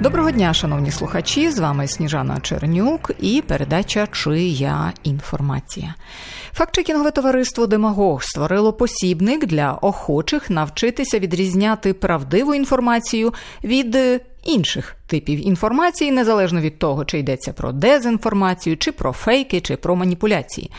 Доброго дня, шановні слухачі. З вами Сніжана Чернюк і передача Чия інформація. Фактчекінгове товариство Демагог створило посібник для охочих навчитися відрізняти правдиву інформацію від е, інших типів інформації, незалежно від того, чи йдеться про дезінформацію, чи про фейки, чи про маніпуляції.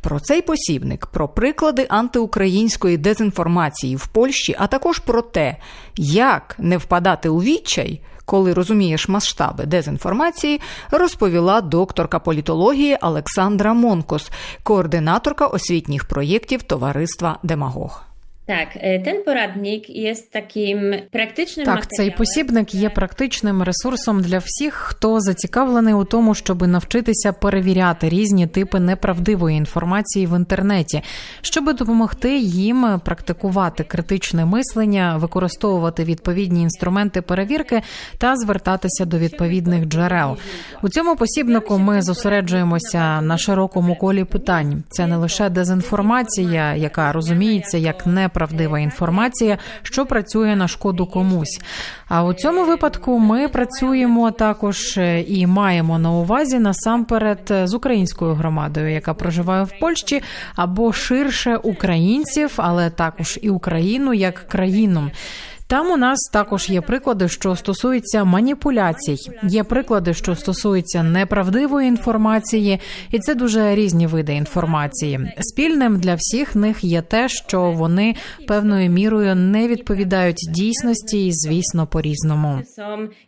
Про цей посібник, про приклади антиукраїнської дезінформації в Польщі, а також про те, як не впадати у відчай. Коли розумієш масштаби дезінформації, розповіла докторка політології Олександра Монкос, координаторка освітніх проєктів товариства Демагог. Tak, e, ten poradnik jest takim praktycznym Так, цей посібник є практичним ресурсом для всіх, хто зацікавлений у тому, щоб навчитися перевіряти різні типи неправдивої інформації в інтернеті, щоб допомогти їм практикувати критичне мислення, використовувати відповідні інструменти перевірки та звертатися до відповідних джерел. У цьому посібнику ми зосереджуємося на широкому колі питань. Це не лише дезінформація, яка розуміється як неправдива інформація, що працює на шкоду комусь. А у цьому випадку ми працюємо також е, і маємо на увазі насамперед е, з українською громадою, яка проживає в Польщі, або ширше українців, але також і Україну як країну. Там у нас також є приклади, що стосуються маніпуляцій. Є приклади, що стосуються неправдивої інформації, і це дуже різні види інформації. Спільним для всіх них є те, що вони певною мірою не відповідають дійсності, і звісно, по різному.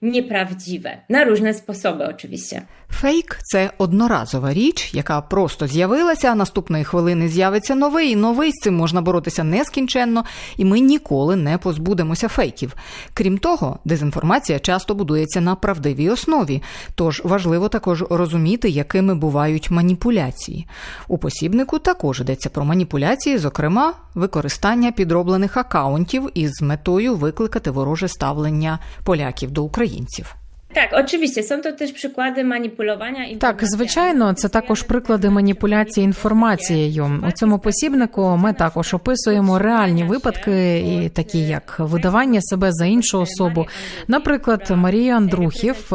nieprawdziwe. Na różne sposoby oczywiście. Фейк це одноразова річ, яка просто з'явилася, а наступної хвилини з'явиться новий, і новий з цим можна боротися нескінченно, і ми ніколи не позбудемося фейків. Крім того, дезінформація часто будується на правдивій основі, тож важливо також розуміти, якими бувають маніпуляції. У посібнику також йдеться про маніпуляції, зокрема, використання підроблених акаунтів із метою викликати вороже ставлення поляків до українців. Tak, oczywiście, są to też przykłady manipulowania Так, звичайно, це також приклади маніпуляції інформацією. У цьому посібнику ми також описуємо реальні випадки, і такі як видавання себе за іншу особу. Наприклад, Марія Андрухів,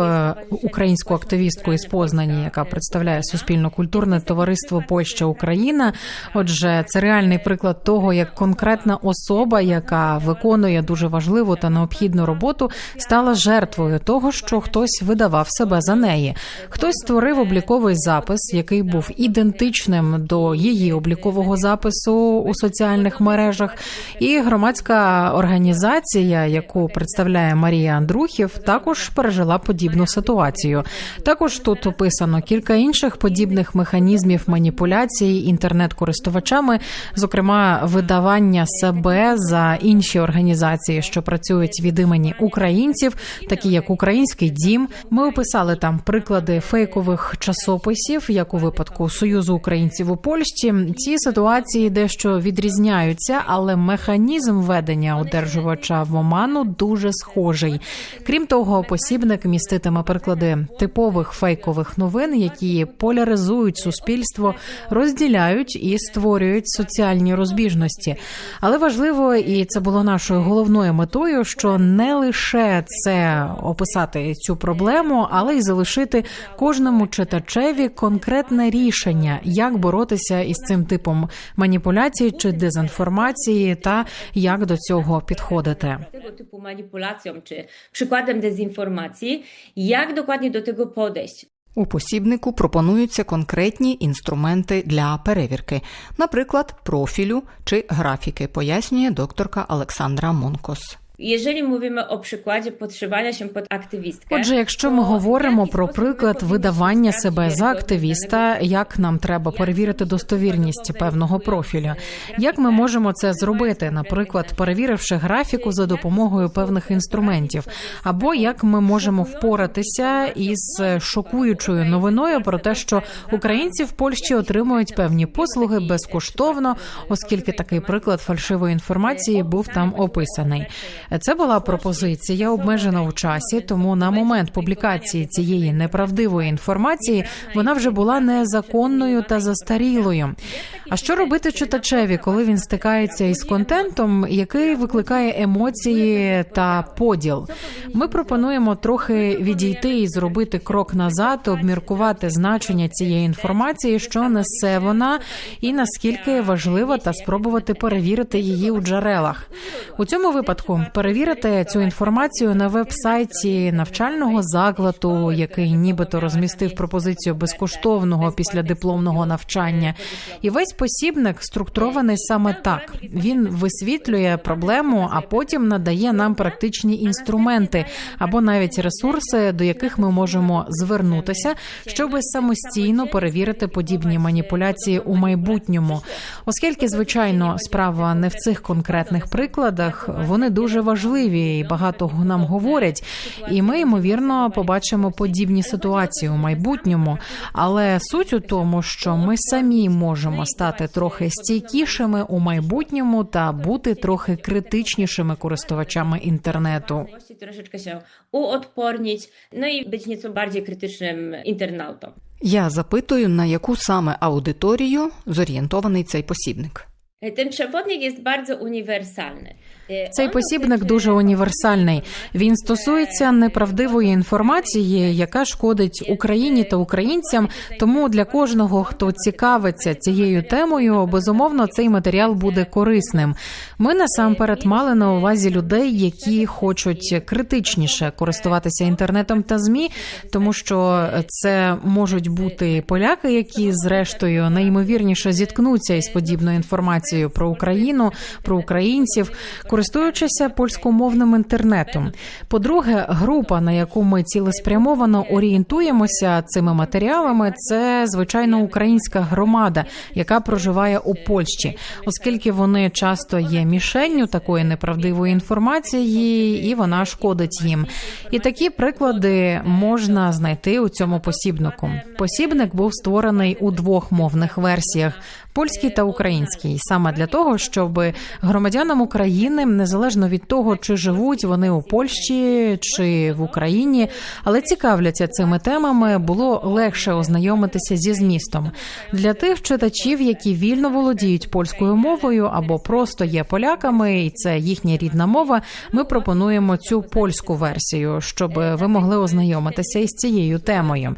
українську активістку із Познані, яка представляє суспільно-культурне товариство Польща Україна. Отже, це реальний приклад того, як конкретна особа, яка виконує дуже важливу та необхідну роботу, стала жертвою того, що хтось видавав себе за неї. Хтось створив обліковий запис, який був ідентичним до її облікового запису у соціальних мережах. І громадська організація, яку представляє Марія Андрухів, також пережила подібну ситуацію. Також тут описано кілька інших подібних механізмів маніпуляції інтернет-користувачами, зокрема видавання себе за інші організації, що працюють від імені українців, такі як Український дім. Ми описали там приклади фейкових часописів, як у випадку Союзу українців у Польщі. Ці ситуації дещо відрізняються, але механізм ведення одержувача в оману дуже схожий. Крім того, посібник міститиме приклади типових фейкових новин, які поляризують суспільство, розділяють і створюють соціальні розбіжності. Але важливо, і це було нашою головною метою, що не лише це описати цю проблему, але й залишити кожному читачеві конкретне рішення, як боротися із цим типом маніпуляцій чи дезінформації, та як до цього підходити. Typu manipulacją czy przykładem dezinformacji, jak dokładnie do tego podejść. У посібнику пропонуються конкретні інструменти для перевірки, наприклад, профілю чи графіки, пояснює докторка Олександра Монкос. Jeżeli mówimy o przykładzie podszywania się pod aktywistkę, Отже, якщо ми говоримо про приклад видавання себе за активіста, як нам треба перевірити достовірність певного профіля, як ми можемо це зробити, наприклад, перевіривши графіку за допомогою певних інструментів, або як ми можемо впоратися із шокуючою новиною про те, що українці в Польщі отримують певні послуги безкоштовно, оскільки такий приклад фальшивої інформації був там описаний. Це була пропозиція, обмежена у часі, тому на момент публікації цієї неправдивої інформації вона вже була незаконною та застарілою. А що робити читачеві, коли він стикається із контентом, який викликає емоції та поділ? Ми пропонуємо трохи відійти і зробити крок назад, обміркувати значення цієї інформації, що несе вона, і наскільки важлива, та спробувати перевірити її у джерелах. У цьому випадку перевірити цю інформацію на веб-сайті навчального закладу, який нібито розмістив пропозицію безкоштовного післядипломного навчання. І весь посібник структурований саме так: він висвітлює проблему, а потім надає нам практичні інструменти або навіть ресурси, до яких ми можемо звернутися, щоб самостійно перевірити подібні маніпуляції у майбутньому, оскільки, звичайно, справа не в цих конкретних прикладах, вони дуже важливі і багато нам говорять. І ми ймовірно побачимо подібні ситуації у майбутньому. Але суть у тому, що ми самі можемо стати трохи стійкішими у майбутньому та бути трохи критичнішими користувачами інтернету. Troszeczkę się uodpornić, no i być nieco bardziej krytycznym internautą. Я запитую, на яку саме аудиторію зорієнтований цей посібник. Ten przewodnik jest bardzo uniwersalny. Цей посібник дуже універсальний. Він стосується неправдивої інформації, яка шкодить Україні та українцям. Тому для кожного, хто цікавиться цією темою, безумовно, цей матеріал буде корисним. Ми насамперед мали на увазі людей, які хочуть критичніше користуватися інтернетом та змі, тому що це можуть бути поляки, які зрештою найімовірніше зіткнуться із подібною інформацією про Україну, про українців, користуючися польськомовним інтернетом. По-друге, група, на яку ми цілеспрямовано орієнтуємося цими матеріалами, це звичайно українська громада, яка проживає у Польщі, оскільки вони часто є мішенню такої неправдивої інформації, і вона шкодить їм. І такі приклади можна знайти у цьому посібнику. Посібник був створений у двох мовних версіях. Польський та український, саме для того, щоб громадянам України, незалежно від того, чи живуть вони у Польщі чи в Україні, але цікавляться цими темами, було легше ознайомитися зі змістом для тих читачів, які вільно володіють польською мовою або просто є поляками, і це їхня рідна мова. Ми пропонуємо цю польську версію, щоб ви могли ознайомитися із цією темою.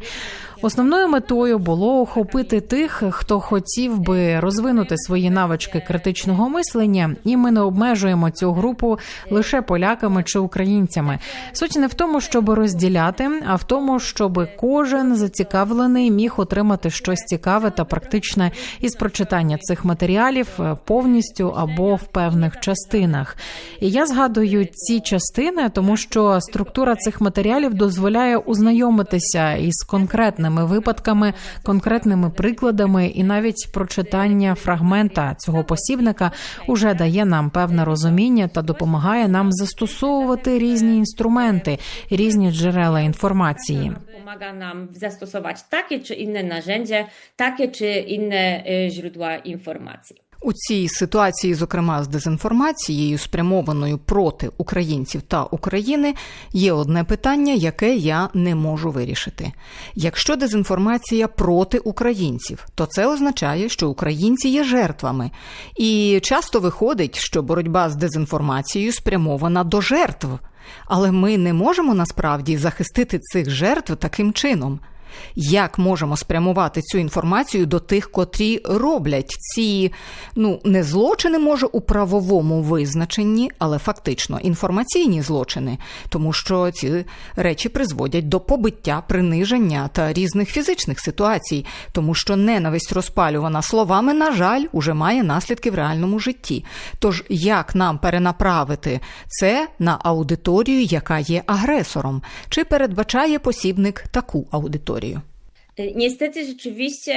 Основною метою було охопити тих, хто хотів би розвинути свої навички критичного мислення, і ми не обмежуємо цю групу лише поляками чи українцями. Суть не в тому, щоб розділяти, а в тому, щоб кожен зацікавлений міг отримати щось цікаве та практичне із прочитання цих матеріалів е, повністю або в певних частинах. І я згадую ці частини, тому що структура цих матеріалів дозволяє ознайомитися із конкретними випадками, конкретними прикладами, і навіть прочитання фрагмента цього посібника уже дає нам певне розуміння та допомагає нам застосовувати різні інструменти, різні джерела інформації. Помага нам застосувати таке чи інне narzędzie, таке чи інне джерела informacji. У цій ситуації, зокрема з дезінформацією, спрямованою проти українців та України, є одне питання, яке я не можу вирішити. Якщо дезінформація проти українців, то це означає, що українці є жертвами. І часто виходить, що боротьба з дезінформацією спрямована до жертв. Але ми не можемо насправді захистити цих жертв таким чином. Як можемо спрямувати цю інформацію до тих, котрі роблять ці ну не злочини, може у правовому визначенні, але фактично інформаційні злочини, тому що ці речі призводять до побиття, приниження та різних фізичних ситуацій, тому що ненависть розпалювана словами, на жаль, уже має наслідки в реальному житті. Тож як нам перенаправити це на аудиторію, яка є агресором, чи передбачає посібник таку аудиторію? историю. Niestety rzeczywiście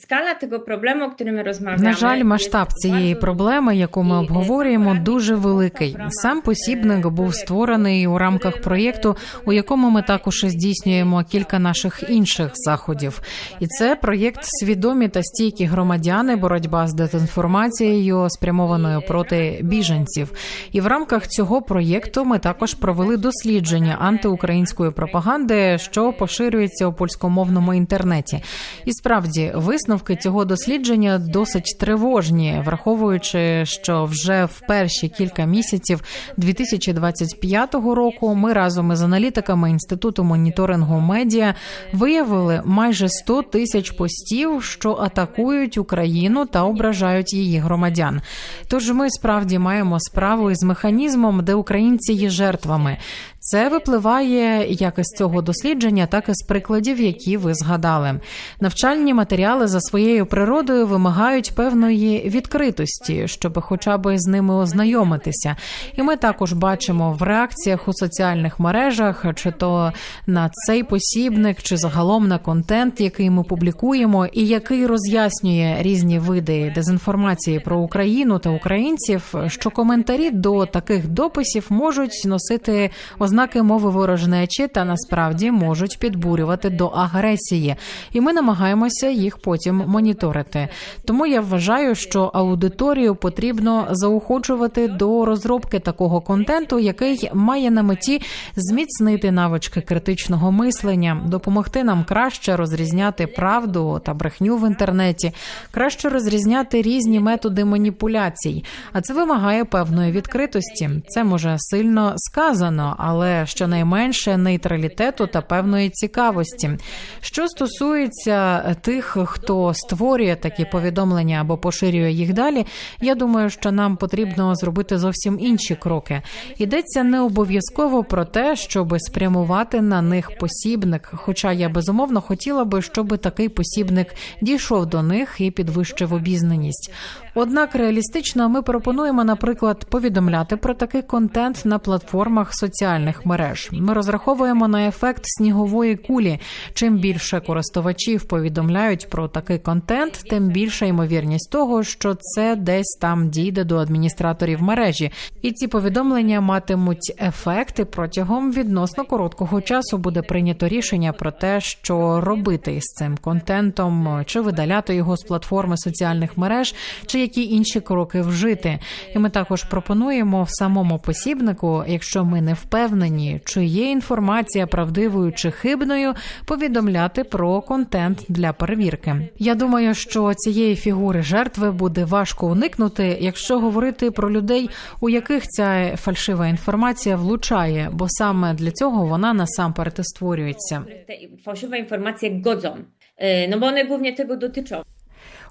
skala tego problemu, o którym rozmawiamy, На жаль, масштаб цієї проблеми, яку ми обговорюємо, дуже великий. Сам посібник був створений у рамках проєкту, у якому ми також здійснюємо кілька наших інших заходів. І це проєкт свідомі та стійкі громадяни, боротьба з дезінформацією, спрямованою проти біженців. І в рамках цього проєкту ми також провели дослідження антиукраїнської пропаганди, що поширюється у польськомовному інтернеті. І справді висновки цього дослідження досить тривожні, враховуючи, що вже в перші кілька місяців 2025 року ми разом із аналітиками інституту моніторингу медіа виявили майже 100 тисяч постів, що атакують Україну та ображають її громадян. Тож ми справді маємо справу із механізмом, де українці є жертвами. Це випливає як із цього дослідження, так і з прикладів, які ви згадали. Навчальні матеріали за своєю природою вимагають певної відкритості, щоб хоча б з ними ознайомитися. І ми також бачимо в реакціях у соціальних мережах, чи то на цей посібник, чи загалом на контент, який ми публікуємо, і який роз'яснює різні види дезінформації про Україну та українців, що коментарі до таких дописів можуть носити ознаки мови ворожнечі та насправді можуть підбурювати до агресії, і ми намагаємося їх потім моніторити. Тому я вважаю, що аудиторію потрібно заохочувати до розробки такого контенту, який має на меті зміцнити навички критичного мислення, допомогти нам краще розрізняти правду та брехню в інтернеті, краще розрізняти різні методи маніпуляцій. А це вимагає певної відкритості. Це може сильно сказано, але щонайменше нейтралітету та певної цікавості. Що стосується тих, хто створює такі повідомлення або поширює їх далі, я думаю, що нам потрібно зробити зовсім інші кроки. Йдеться не обов'язково про те, щоб спрямувати на них посібник. Хоча я безумовно хотіла би, щоб такий посібник дійшов до них і підвищив обізнаність. Однак реалістично ми пропонуємо, наприклад, повідомляти про такий контент на платформах соціальних мереж. Ми розраховуємо на ефект снігової кулі. Чим більше користувачів повідомляють про такий контент, тим більша ймовірність того, що це десь там дійде до адміністраторів мережі, і ці повідомлення матимуть ефекти протягом відносно короткого часу. Буде прийнято рішення про те, що робити із цим контентом, чи видаляти його з платформи соціальних мереж, чи які інші кроки вжити. І ми також пропонуємо в самому посібнику, якщо ми не впевнені, чи є інформація правдивою чи хибною, повідомляти про контент для перевірки. Я думаю, що цієї фігури жертви буде важко уникнути, якщо говорити про людей, у яких ця фальшива інформація влучає, бо саме для цього вона насамперед створюється. informacje godzą. Y, No bo one głównie tego dotyczą.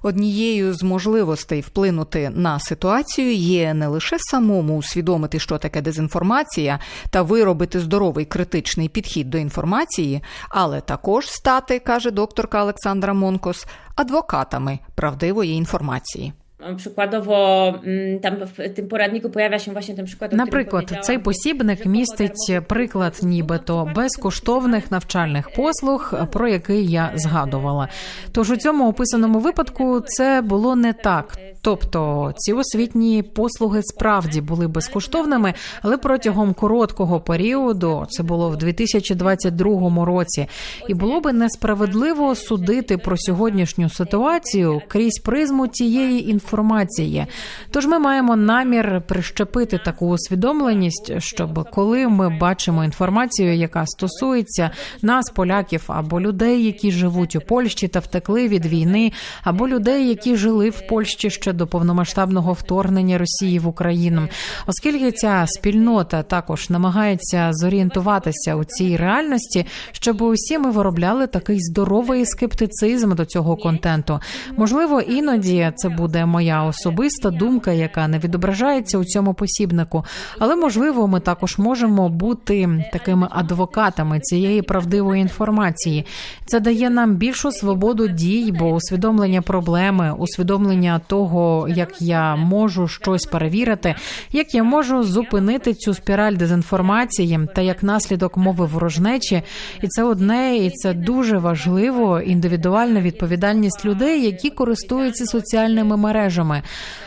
Однією з можливостей вплинути на ситуацію є не лише самому усвідомити, що таке дезінформація, та виробити здоровий критичний підхід до інформації, але також стати, каже докторка Олександра Монкос, адвокатами правдивої інформації. Przykładowo там tam w tym poradniku pojawia się właśnie ten przykład, Наприклад, цей посібник містить приклад, нібито безкоштовних навчальних послуг, про який я згадувала. Тож у цьому описаному випадку це було не так. Тобто ці освітні послуги справді були безкоштовними, але протягом короткого періоду, це було в 2022 році, і було би несправедливо судити про сьогоднішню ситуацію крізь призму тієї інформації. Тож ми маємо намір прищепити таку усвідомленість, щоб коли ми бачимо інформацію, яка стосується нас, поляків, або людей, які живуть у Польщі та втекли від війни, або людей, які жили в Польщі ще до повномасштабного вторгнення Росії в Україну, оскільки ця спільнота також намагається зорієнтуватися у цій реальності, щоб усі ми виробляли такий здоровий скептицизм до цього контенту. Можливо, іноді це буде моя особиста думка, яка не відображається у цьому посібнику, але можливо, ми також можемо бути такими адвокатами цієї правдивої інформації. Це дає нам більшу свободу дій, бо усвідомлення проблеми, усвідомлення того, того, як я можу щось перевірити, як я можу зупинити цю спіраль дезінформації та як наслідок мови ворожнечі, і це одне, і це дуже важливо. Індивідуальна відповідальність людей, які користуються соціальними мережами.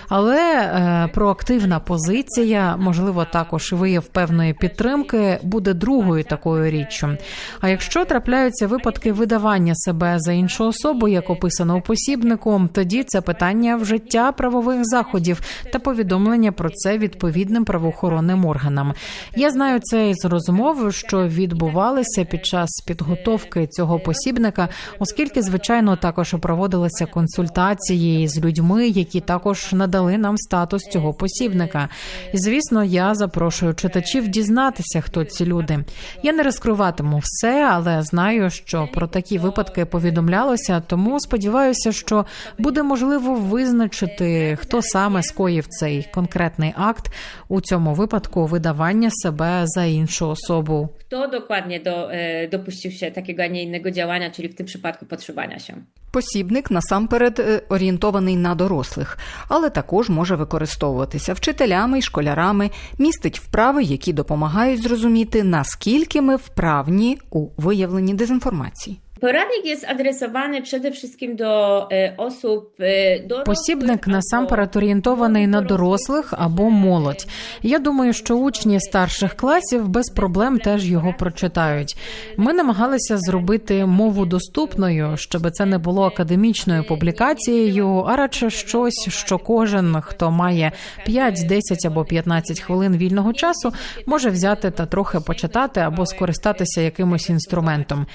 Але е, проактивна позиція, можливо, також вияв певної підтримки, буде другою такою річчю. А якщо трапляються випадки видавання себе за іншу особу, як описано у посібнику, тоді це питання вжиття правових заходів та повідомлення про це відповідним правоохоронним органам. Я знаю це із розмов, що відбувалися під час підготовки цього посібника, оскільки, звичайно, також проводилися консультації з людьми, які також надали нам статус цього посібника. І звісно, я запрошую читачів дізнатися, хто ці люди. Я не розкриватиму все, але знаю, що про такі випадки повідомлялося. Тому сподіваюся, що буде можливо визначити, хто саме скоїв цей конкретний акт у цьому випадку видавання себе за іншу особу. Do, e, dopuścił się takiego, a nie innego działania, czyli w tym przypadku podszywania się? Посібник насамперед е, орієнтований на дорослих, але також може використовуватися вчителями і школярами, містить вправи, які допомагають зрозуміти, наскільки ми вправні у виявленні дезінформації. Poradnik jest adresowany przede wszystkim do e, osób e, dorosłych. Посібник насамперед орієнтований на дорослих або молодь. Я думаю, що учні старших класів без проблем теж його прочитають. Ми намагалися зробити мову доступною, щоб це не було академічною публікацією, а радше щось, що кожен, хто має 5, 10 або 15 хвилин вільного часу, може взяти та трохи почитати або скористатися якимось інструментом.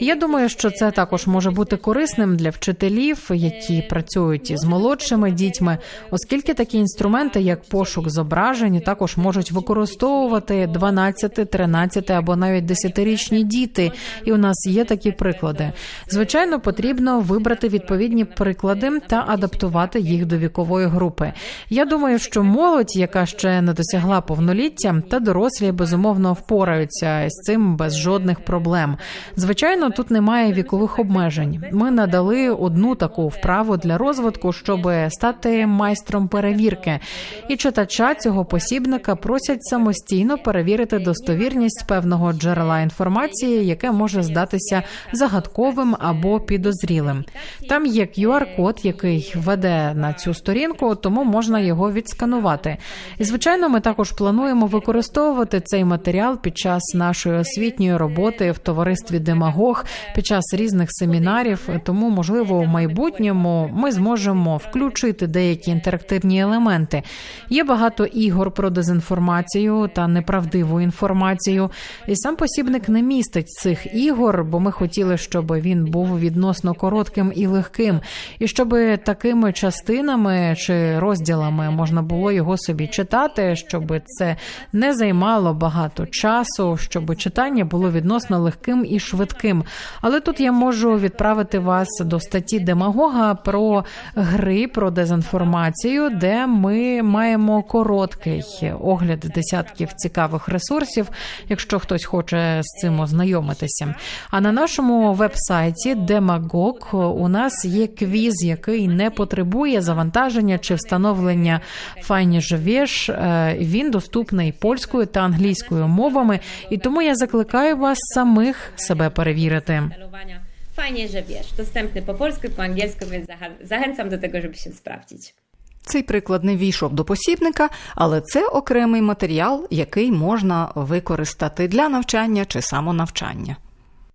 Я думаю, що це також може бути корисним для вчителів, які працюють із молодшими дітьми, оскільки такі інструменти, як пошук зображень, також можуть використовувати 12, 13 або навіть 10-річні діти. І у нас є такі приклади. Звичайно, потрібно вибрати відповідні приклади та адаптувати їх до вікової групи. Я думаю, що молодь, яка ще не досягла повноліття, та дорослі безумовно впораються з цим без жодних проблем. Звичайно, тут немає вікових обмежень. Ми надали одну таку вправу для розвитку, щоб стати майстром перевірки. І читача цього посібника просять самостійно перевірити достовірність певного джерела інформації, яке може здатися загадковим або підозрілим. Там є QR-код, який веде на цю сторінку, тому можна його відсканувати. І звичайно, ми також плануємо використовувати цей матеріал під час нашої освітньої роботи в товаристві Демагог, під час різних семінарів. Тому, можливо, в майбутньому ми зможемо включити деякі інтерактивні елементи. Є багато ігор про дезінформацію та неправдиву інформацію. І сам посібник не містить цих ігор, бо ми хотіли, щоб він був відносно коротким і легким, і щоб такими частинами чи розділами можна було його собі читати, щоб це не займало багато часу, щоб читання було відносно легким і швидким. Але тут я можу відправити вас до статті демагога про гри про дезінформацію, де ми маємо короткий огляд десятків цікавих ресурсів, якщо хтось хоче з цим ознайомитися. А на нашому веб-сайті Демагог у нас є квіз, який не потребує завантаження чи встановлення Файні Живєш. Е, Він доступний польською та англійською мовами, і тому я закликаю вас самих себе перевірити. Instalowania. Fajnie, że wiesz. Dostępny po polsku i po angielsku, więc zachęcam do tego, żeby się sprawdzić. Цей приклад не війшов до посібника, але це окремий матеріал, який можна використати для навчання чи самонавчання.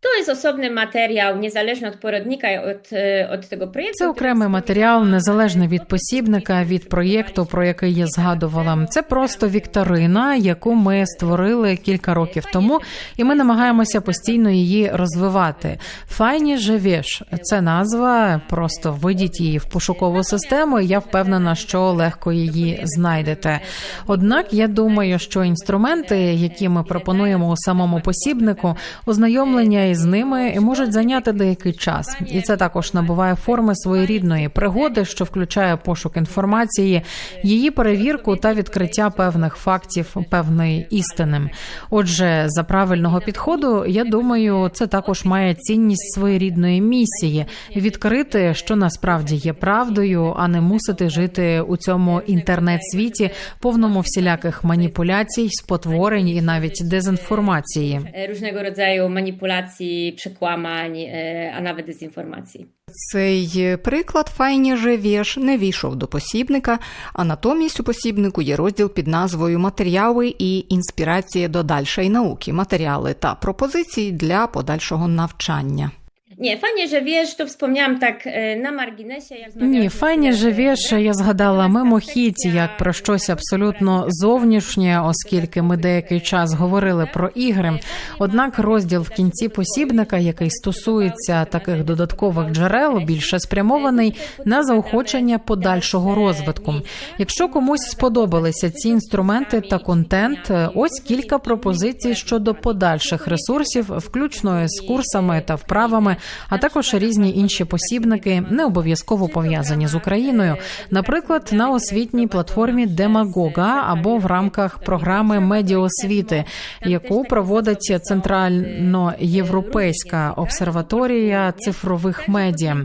To jest osobny materiał, niezależny od poradnika i od, e, od tego projektu. Це окремий матеріал, незалежний від посібника, від проєкту, про який я згадувала. Це просто вікторина, яку ми створили кілька років тому, і ми намагаємося постійно її розвивати. Файні живеш це назва. Просто введіть її в пошукову систему. і Я впевнена, що легко її знайдете. Однак я думаю, що інструменти, які ми пропонуємо у самому посібнику, ознайомлення із з ними можуть зайняти деякий час. І це також набуває форми своєрідної пригоди, що включає пошук інформації, її перевірку та відкриття певних фактів, певної істини. Отже, за правильного підходу, я думаю, це також має цінність своєрідної місії відкрити, що насправді є правдою, а не мусити жити у цьому інтернет-світі, повному всіляких маніпуляцій, спотворень і навіть дезінформації. Różnego rodzaju manipulacji, przekłamań, e, a nawet дезінформації. Цей приклад Файні живеш не війшов до посібника, а натомість у посібнику є розділ під назвою Матеріали і інспірація до дальшої науки, матеріали та пропозиції для подальшого навчання. Nie, fajnie, że wiesz, to wspomniałam tak e, na marginesie. Jak Ні, файні e, Я згадала мимохідь як про щось абсолютно зовнішнє, оскільки ми деякий час говорили про ігри. Однак розділ в кінці посібника, який стосується таких додаткових джерел, більше спрямований на заохочення подальшого розвитку. Якщо комусь сподобалися ці інструменти та контент, ось кілька пропозицій щодо подальших ресурсів, включно з курсами та вправами, а також різні інші посібники, не обов'язково пов'язані з Україною, наприклад, на освітній платформі Демагога або в рамках програми медіосвіти, яку проводить центральноєвропейська обсерваторія цифрових медіа.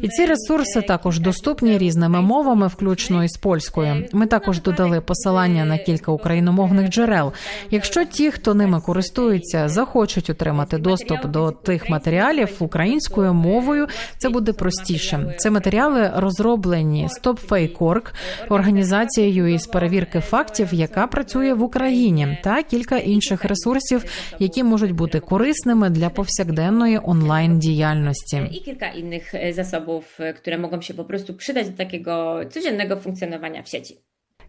І ці ресурси також доступні різними мовами, включно із польською. Ми також додали посилання на кілька україномовних джерел. Якщо ті, хто ними користується, захочуть отримати доступ до тих матеріалів українською мовою, це буде простіше. Це матеріали розроблені StopFake.org, організацією із перевірки фактів, яка працює в Україні, та кілька інших ресурсів, які можуть бути корисними для повсякденної онлайн діяльності. I kilka innych e, zasobów, e, które mogą się po prostu przydać do takiego codziennego funkcjonowania.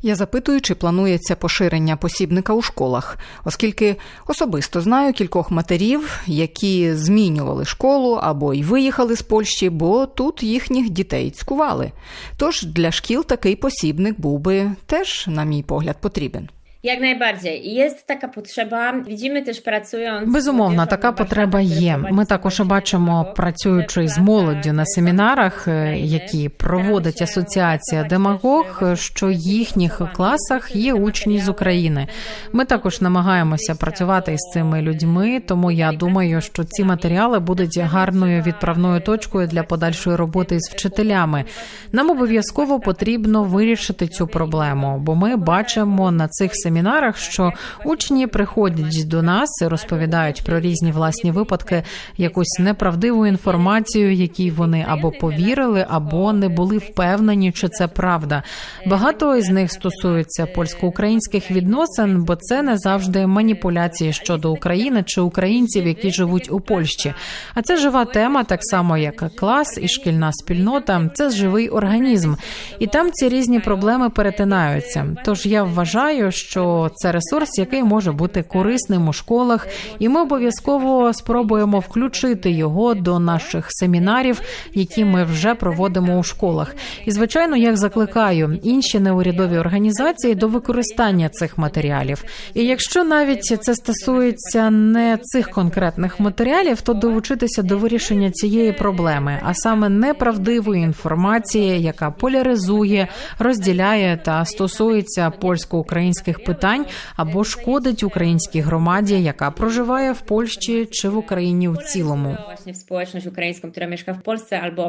Я запитую, чи планується поширення посібника у школах, оскільки особисто знаю кількох матерів, які змінювали школу або й виїхали з Польщі, бо тут їхніх дітей цькували. Тож для шкіл такий посібник був би теж, на мій погляд, потрібен. Jak najbardziej. Jest taka potrzeba. Widzimy też pracując. Безумовно, така потреба є. Ми також бачимо, працюючи з молоддю на семінарах, е, які проводить асоціація Демагог, що в їхніх класах є учні з України. Ми також намагаємося працювати із цими людьми, тому я думаю, що ці матеріали будуть гарною відправною точкою для подальшої роботи з вчителями. Нам обов'язково потрібно вирішити цю проблему, бо ми бачимо на цих семінарах, що учні приходять до нас і розповідають про різні власні випадки, якусь неправдиву інформацію, якій вони або повірили, або не були впевнені, чи це правда. Багато із них стосується польсько-українських відносин, бо це не завжди маніпуляції щодо України чи українців, які живуть у Польщі. А це жива тема, так само як клас і шкільна спільнота. Це живий організм, і там ці різні проблеми перетинаються. Тож я вважаю, що це ресурс, який може бути корисним у школах, і ми обов'язково спробуємо включити його до наших семінарів, які ми вже проводимо у школах. І звичайно, я закликаю інші неурядові організації до використання цих матеріалів. І якщо навіть це стосується не цих конкретних матеріалів, то долучитися до вирішення цієї проблеми, а саме неправдивої інформації, яка поляризує, розділяє та стосується польсько-українських питань або шкодить українській громаді, яка проживає в Польщі чи в Україні в цілому. Власне в сполучність українському, która mieszka w Polsce albo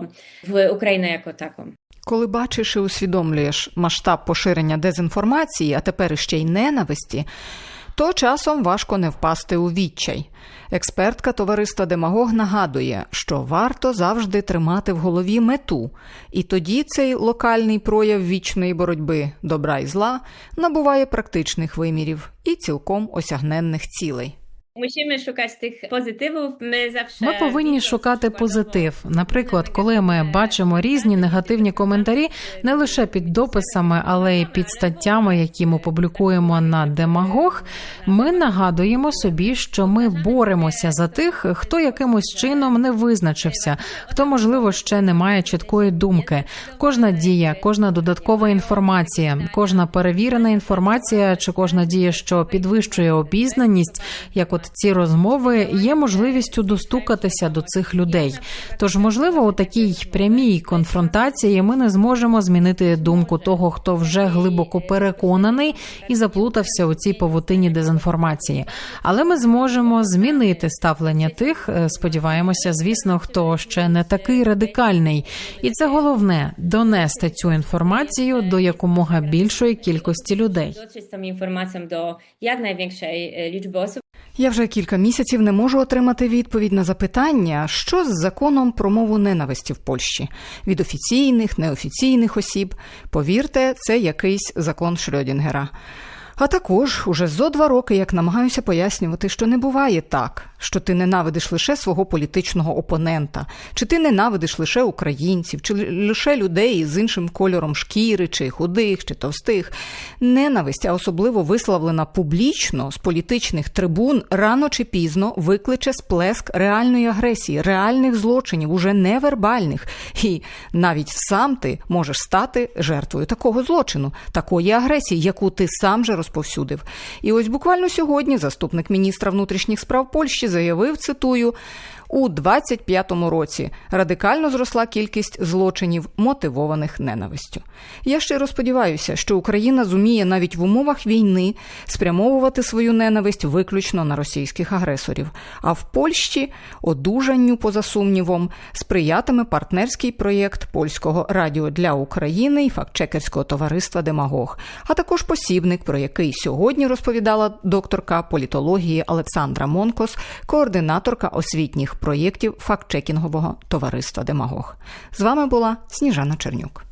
w Ukrainę jako taką. Коли бачиш і усвідомлюєш масштаб поширення дезінформації, а тепер іще й ненависті, то часом важко не впасти у відчай. Експертка товариства Демагог нагадує, що варто завжди тримати в голові мету, і тоді цей локальний прояв вічної боротьби добра і зла набуває практичних вимірів і цілком осягненних цілей. Musimy szukać tych pozytywów. My zawsze. Ми повинні шукати позитив. Наприклад, коли ми бачимо різні негативні коментарі не лише під дописами, але й під статтями, які ми публікуємо на демагог, ми нагадуємо собі, що ми боремося за тих, хто якимось чином не визначився, хто можливо ще не має чіткої думки. Кожна дія, кожна додаткова інформація, кожна перевірена інформація чи кожна дія, що підвищує обізнаність, як от ці розмови є можливістю достукатися до цих людей. Тож, можливо, у такій прямій конфронтації ми не зможемо змінити думку того, хто вже глибоко переконаний і заплутався у цій павутині дезінформації. Але ми зможемо змінити ставлення тих, е, сподіваємося, звісно, хто ще не такий радикальний. І це головне донести цю інформацію до якомога більшої кількості людей. Do jak największej e, liczby osób. Я вже кілька місяців не можу отримати відповідь на запитання, що з законом про мову ненависті в Польщі від офіційних, неофіційних осіб. Повірте, це якийсь закон Шрёдінгера. А також уже зо два роки як намагаюся пояснювати, що не буває так, що ти ненавидиш лише свого політичного опонента, чи ти ненавидиш лише українців, чи лише людей з іншим кольором шкіри, чи худих, чи товстих. Ненависть, а особливо висловлена публічно з політичних трибун, рано чи пізно викличе сплеск реальної агресії, реальних злочинів, уже невербальних. І навіть сам ти можеш стати жертвою такого злочину, такої агресії, яку ти сам же розповсюдив. І ось буквально сьогодні заступник міністра внутрішніх справ Польщі заявив, цитую. У 25-му році радикально зросла кількість злочинів, мотивованих ненавистю. Я щиро сподіваюся, що Україна зуміє навіть в умовах війни спрямовувати свою ненависть виключно на російських агресорів. А в Польщі одужанню, поза сумнівом, сприятиме партнерський проєкт польського радіо для України і фактчекерського товариства Демагог, а також посібник, про який сьогодні розповідала докторка політології Олександра Монкос, координаторка освітніх проєктів фактчекінгового товариства Демагог. З вами була Сніжана Чернюк.